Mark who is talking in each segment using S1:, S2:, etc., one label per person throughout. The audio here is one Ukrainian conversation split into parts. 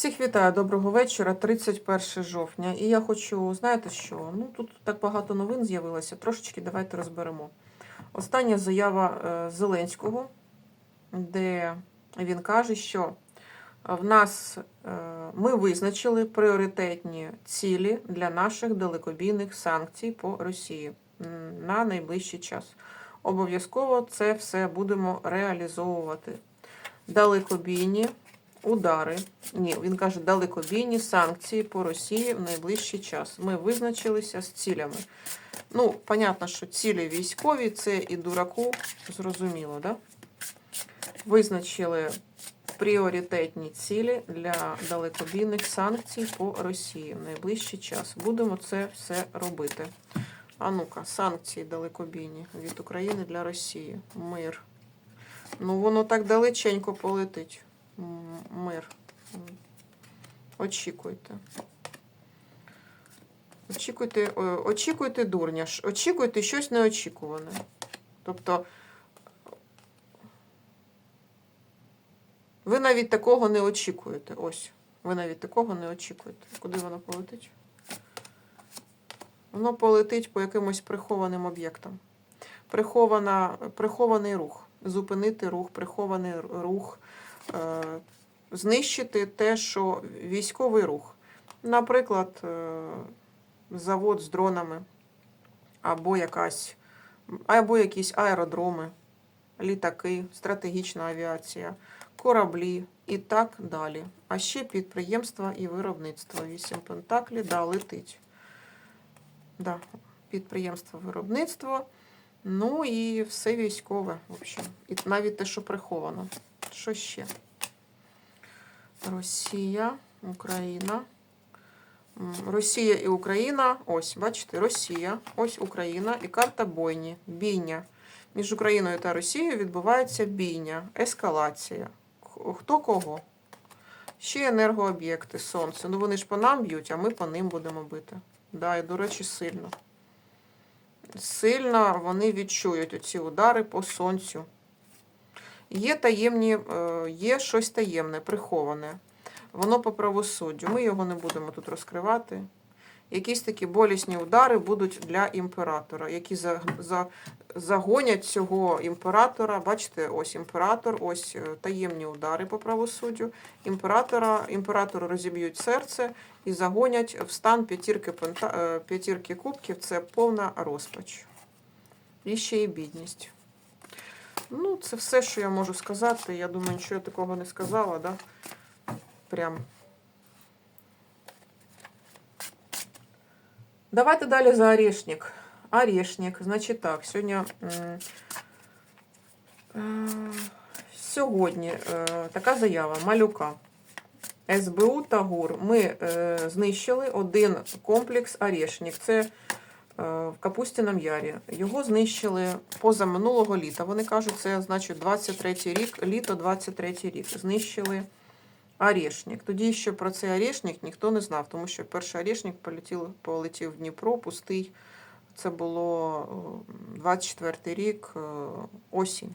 S1: Всіх вітаю, доброго вечора, 31 жовтня. І я хочу, знаєте що? Ну тут так багато новин з'явилося. Трошечки давайте розберемо. Остання заява е, Зеленського, де він каже, що в нас е, ми визначили пріоритетні цілі для наших далекобійних санкцій по Росії на найближчий час. Обов'язково це все будемо реалізовувати. Далекобійні удари. Ні, він каже, далекобійні санкції по Росії в найближчий час. Ми визначилися з цілями. Ну, понятно, що цілі військові, це і дураку, зрозуміло, да? Визначили пріоритетні цілі для далекобійних санкцій по Росії в найближчий час. Будемо це все робити. А ну-ка, санкції далекобійні від України для Росії. Мир. Ну, воно так далеченько полетить. Мир. Очікуйте. Очікуйте, очікуйте дурня, очікуйте щось неочікуване. Тобто, ви навіть такого не очікуєте. Ось. Ви навіть такого не очікуєте. Куди воно полетить? Воно полетить по якимось прихованим об'єктам. Прихована, прихований рух. Зупинити рух, прихований рух, е, знищити те, що військовий рух. Наприклад, е, завод з дронами, або якась, або якісь аеродроми, літаки, стратегічна авіація, кораблі і так далі. А ще підприємства і виробництво. Вісім пентаклі, да, летить. Да, підприємство, виробництво. Ну і все військове, в общем. І навіть те, що приховано. Що ще? Росія, Україна. Росія і Україна. Ось, бачите, Росія, ось Україна і карта бойні. Бійня. Між Україною та Росією відбувається бійня, ескалація. Хто кого? Ще енергооб'єкти, сонце. Ну вони ж по нам б'ють, а ми по ним будемо бити. Да, і, до речі, сильно. Сильно вони відчують оці удари по сонцю. Є таємні, е, є щось таємне, приховане. Воно по правосуддю. Ми його не будемо тут розкривати. Якісь такі болісні удари будуть для імператора, які за, за, загонять цього імператора. Бачите, ось імператор, ось е, таємні удари по правосуддю. Імператора, імператору розіб'ють серце і загонять в стан п'ятірки, е, п'ятірки кубків. Це повна розпач. І ще і бідність. Ну, це все, що я можу сказати. Я думаю, нічого я такого не сказала, да? Прям. Давайте далі за орешник. Орешник, значить так, сьогодні. е, Сьогодні е, така заява малюка. СБУ та ГУР. Ми е, знищили один комплекс Орешник. Це в Капустіному Ярі. Його знищили позаминулого літа. Вони кажуть, це значить 23 рік, літо 23 рік. Знищили Орешник. Тоді ще про цей Орешник ніхто не знав, тому що перший Орешник полетів, полетів в Дніпро, пустий. Це було е, 24 рік, е, осінь.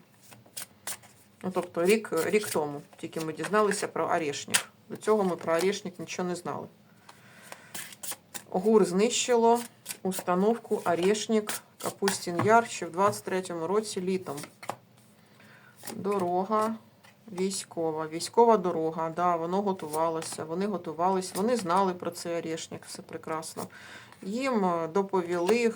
S1: Ну, тобто рік, рік тому тільки ми дізналися про Орешник. До цього ми про Орешник нічого не знали. ГУР знищило установку Орешник Капустін Яр ще в 23-му році літом. Дорога військова. Військова дорога, да, воно готувалося, вони готувалися, вони знали про цей Орешник, все прекрасно. Їм е, доповіли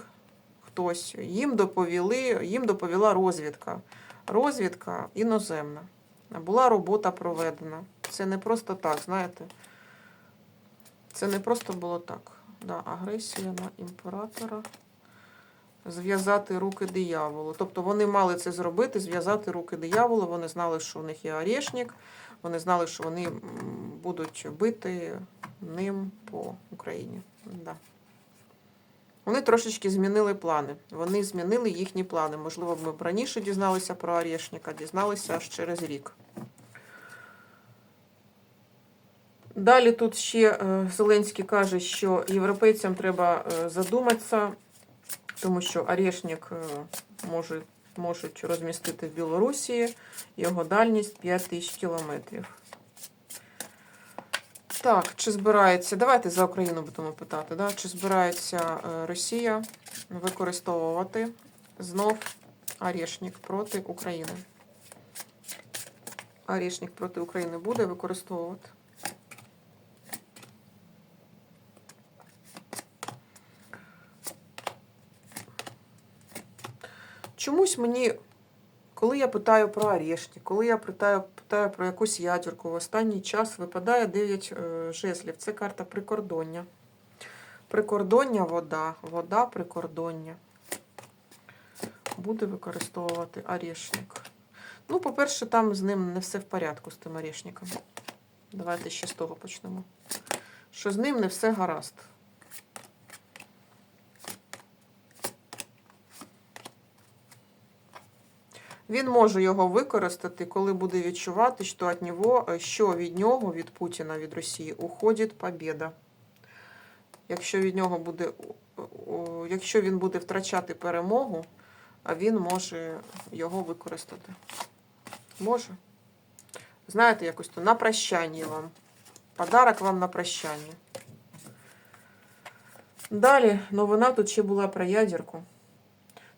S1: хтось, їм доповіли, їм доповіла розвідка. Розвідка іноземна. Була робота проведена. Це не просто так, знаєте. Це не просто було так. Да, агресія на імператора. Зв'язати руки дияволу. Тобто вони мали це зробити, зв'язати руки дияволу. Вони знали, що у них є орешник. Вони знали, що вони будуть бити ним по Україні. Да. Вони трошечки змінили плани. Вони змінили їхні плани. Можливо, ми б раніше дізналися про Орешника, дізналися аж через рік. Далі тут ще е, Зеленський каже, що європейцям треба е, задуматися, тому що Орешник е, може, можуть розмістити в Білорусі, його дальність 5 тисяч кілометрів. Так, чи збирається, давайте за Україну будемо питати, да? чи збирається Росія використовувати знов Арешник проти України? Арешник проти України буде використовувати? Чомусь мені, коли я питаю про Арешник, коли я питаю, питаю про якусь ядерку, в останній час випадає 9 е, жезлів. Це карта прикордоння. Прикордоння вода, вода прикордоння. Буде використовувати Арешник. Ну, по-перше, там з ним не все в порядку з тим Арешником. Давайте ще з того почнемо. Що з ним не все гаразд. Він може його використати, коли буде відчувати, що від нього, що від нього, від Путіна, від Росії, уходить побіда. Якщо від нього буде, якщо він буде втрачати перемогу, він може його використати. Може. Знаєте, якось то на прощання вам. Подарок вам на прощання. Далі новина тут ще була про ядерку.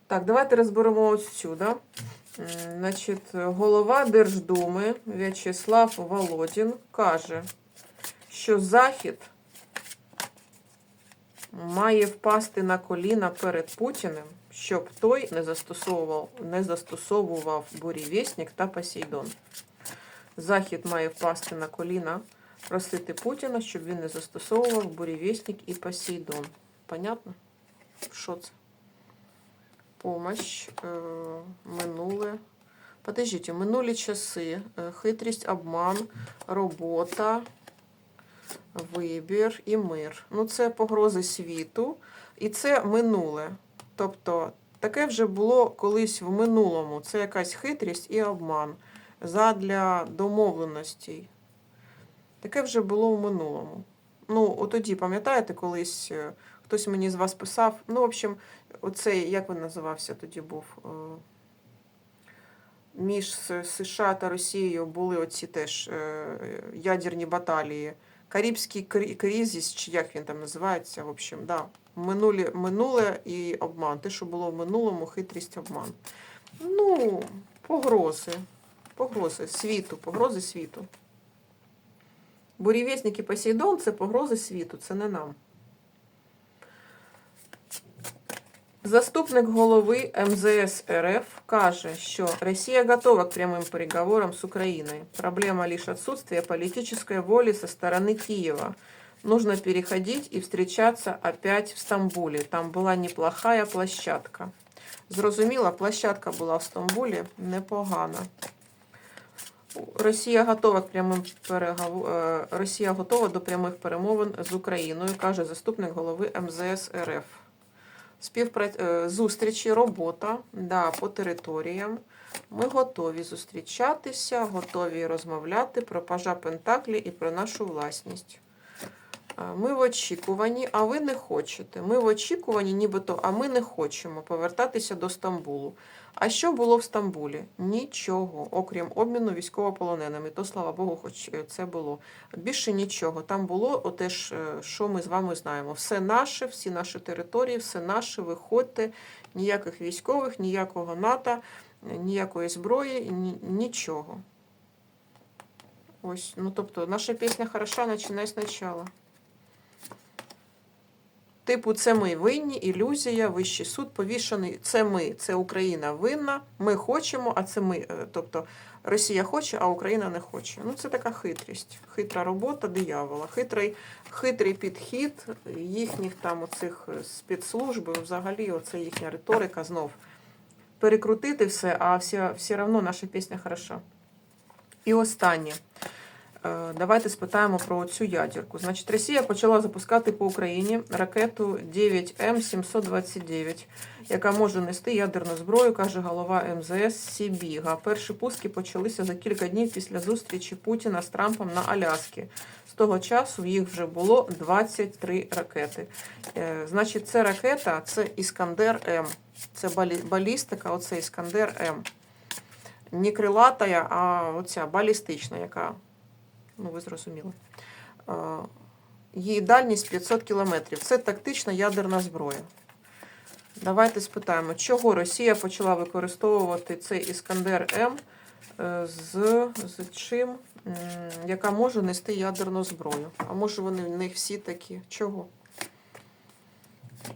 S1: Так, давайте розберемо ось цю, да? М, Значить, голова Держдуми В'ячеслав Володін каже, що Захід має впасти на коліна перед Путіним, щоб той не застосовував, не застосовував бурєвєснік та Посейдон. Захід має впасти на коліна, просити Путіна, щоб він не застосовував бурєвєснік і Посейдон. Понятно? Що це? Помощь, э, минуле. Подождите, минулі часи, е, хитрість, обман, робота, вибір і мир. Ну, це погрози світу, і це минуле. Тобто, таке вже було колись в минулому. Це якась хитрість і обман задля домовленостей. Таке вже було в минулому. Ну, от тоді, пам'ятаєте, колись е, хтось мені з вас писав. Ну, в общем, оцей, як він називався тоді був? е, Між США та Росією були оці теж е, ядерні баталії. Карибський кризис, чи як він там називається, в общем, да. Минулі, минуле і обман. Те, що було в минулому, хитрість обман. Ну, погрози. Погрози світу, погрози світу. Бурєвєснік і Посейдон це погрози світу, це не нам. Заступник голови МЗС РФ каже, що Росія готова к прямым переговорам с Украиной. Проблема лишь отсутствие политической воли со стороны Киева. Нужно переходить и встречаться опять в Стамбуле. Там була неплохая площадка. Зрозуміла, площадка була в Стамбулі непогана. Росія готова к прямим перегов... е, Росія готова до прямих перемовин з Україною, каже заступник голови МЗС РФ. Співпра... е, Зустрічі, робота да, по територіям. Ми готові зустрічатися, готові розмовляти про пажа Пентаклі і про нашу власність. Е, Ми в очікуванні, а ви не хочете. Ми в очікуванні, нібито, а ми не хочемо повертатися до Стамбулу. А що було в Стамбулі? Нічого, окрім обміну військовополоненими. То, слава Богу, хоч е, це було. Більше нічого. Там було оте ж, е, що ми з вами знаємо. Все наше, всі наші території, все наше. Виходьте, ніяких військових, ніякого НАТО, ніякої зброї, ні, нічого. Ось, ну тобто, наша пісня хороша, починай спочатку. Типу, це ми винні, ілюзія, вищий суд повішений. Це ми, це Україна винна. Ми хочемо, а це ми. е, Тобто Росія хоче, а Україна не хоче. Ну це така хитрість, хитра робота диявола, хитрий, хитрий підхід їхніх там оцих е, спецслужб, взагалі, оце їхня риторика знов. Перекрутити все, а все, все одно наша пісня хороша. І останнє. Е, Давайте спитаємо про цю ядерку. Значить, Росія почала запускати по Україні ракету 9М729, яка може нести ядерну зброю, каже голова МЗС Сібіга. Перші пуски почалися за кілька днів після зустрічі Путіна з Трампом на Аляскі. З того часу їх вже було 23 ракети. Е, Значить, це ракета, це Іскандер М. Це балістика, оце Іскандер М. Не крилатая, а оця балістична, яка Ну, ви зрозуміли. Її дальність 500 кілометрів. Це тактична ядерна зброя. Давайте спитаємо, чого Росія почала використовувати цей Іскандер М е, з, з чим, яка може нести ядерну зброю. А може вони в них всі такі? Чого?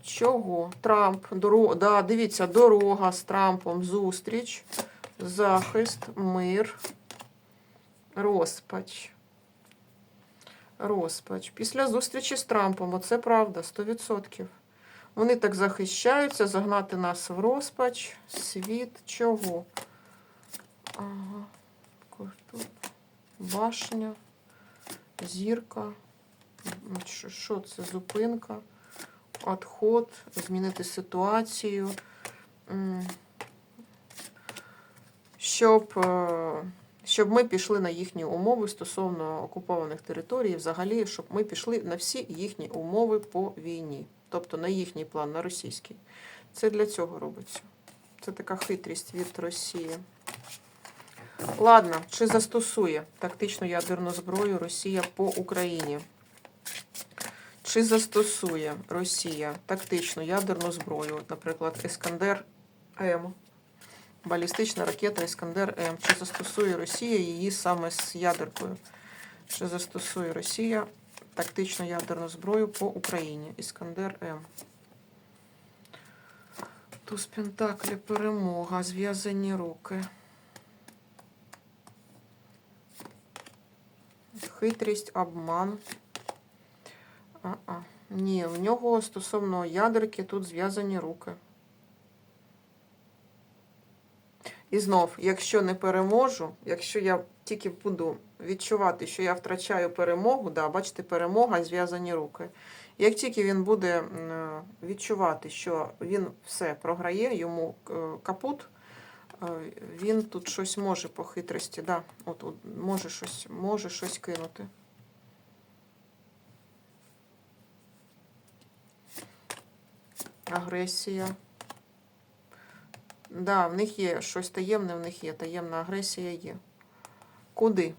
S1: Чого? Трамп, дорога, да, дивіться, дорога з Трампом, зустріч, захист, мир, розпач. Розпач. Після зустрічі з Трампом, оце правда, 100%. Вони так захищаються, загнати нас в розпач. Світ чого? Ага. Башня, зірка. Що- це? Зупинка, відход, змінити ситуацію. Щоб, е, щоб ми пішли на їхні умови стосовно окупованих територій, взагалі, щоб ми пішли на всі їхні умови по війні, тобто на їхній план, на російський. Це для цього робиться. Це така хитрість від Росії. Ладно, чи застосує тактичну ядерну зброю Росія по Україні? Чи застосує Росія тактичну ядерну зброю, наприклад, Іскандер М, балістична ракета Іскандер М? Чи застосує Росія її саме з ядеркою? Чи застосує Росія тактичну ядерну зброю по Україні? Іскандер М. Туз Пентаклі, перемога, зв'язані руки. Хитрість, обман. А-а. Ні, в нього стосовно ядерки тут зв'язані руки. І знов, якщо не переможу, якщо я тільки буду відчувати, що я втрачаю перемогу, да, бачите, перемога зв'язані руки. Як тільки він буде е, відчувати, що він все програє, йому е, капут, е, він тут щось може по хитрості, да, от, от, може, щось, може щось кинути. Агресія. Да, в них є щось таємне, в них є. Таємна агресія є. Куди?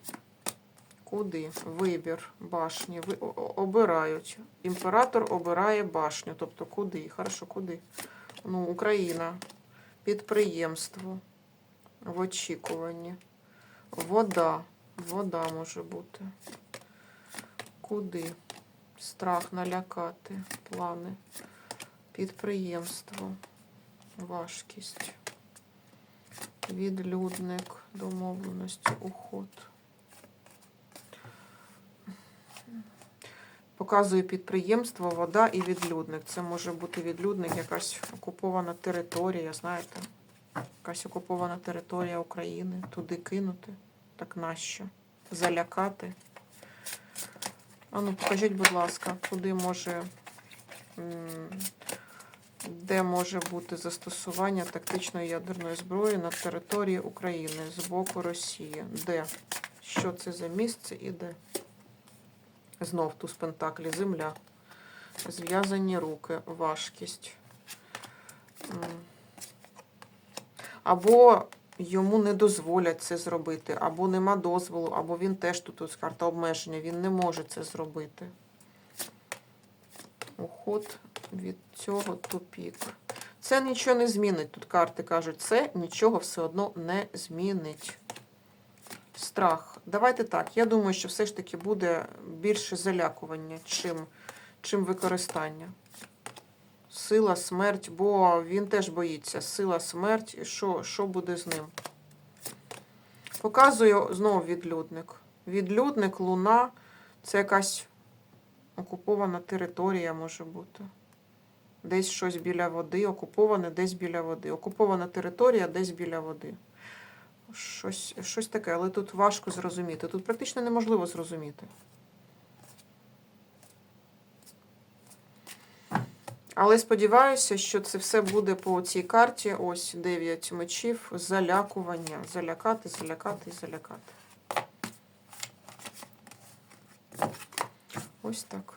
S1: Куди? Вибір башні. Ви обирають. Імператор обирає башню. Тобто куди? Хорошо, куди? Ну, Україна. Підприємство. В очікуванні. Вода. Вода може бути. Куди? Страх налякати. Плани. Підприємство. Важкість. Відлюдник. Домовленості. Уход. Показує підприємство, вода і відлюдник. Це може бути відлюдник, якась окупована територія, знаєте, якась окупована територія України. Туди кинути. Так нащо? Залякати. А ну, покажіть, будь ласка, куди може. Де може бути застосування тактичної ядерної зброї на території України з боку Росії? Де? Що це за місце і де? Знов туз пентаклі, земля. Зв'язані руки, важкість. Або йому не дозволять це зробити, або нема дозволу, або він теж тут карта обмеження, він не може це зробити. Уход від цього тупік. Це нічого не змінить. Тут карти кажуть, це нічого все одно не змінить. Страх. Давайте так. Я думаю, що все ж таки буде більше залякування, чим, чим використання. Сила, смерть, бо він теж боїться. Сила, смерть. І Що, що буде з ним? Показую знову відлюдник. Відлюдник, луна це якась окупована територія може бути. Десь щось біля води, окуповане десь біля води. Окупована територія десь біля води. Щось, щось таке, але тут важко зрозуміти. Тут практично неможливо зрозуміти. Але сподіваюся, що це все буде по цій карті. Ось 9 мечів, залякування. Залякати, залякати залякати. Ось так.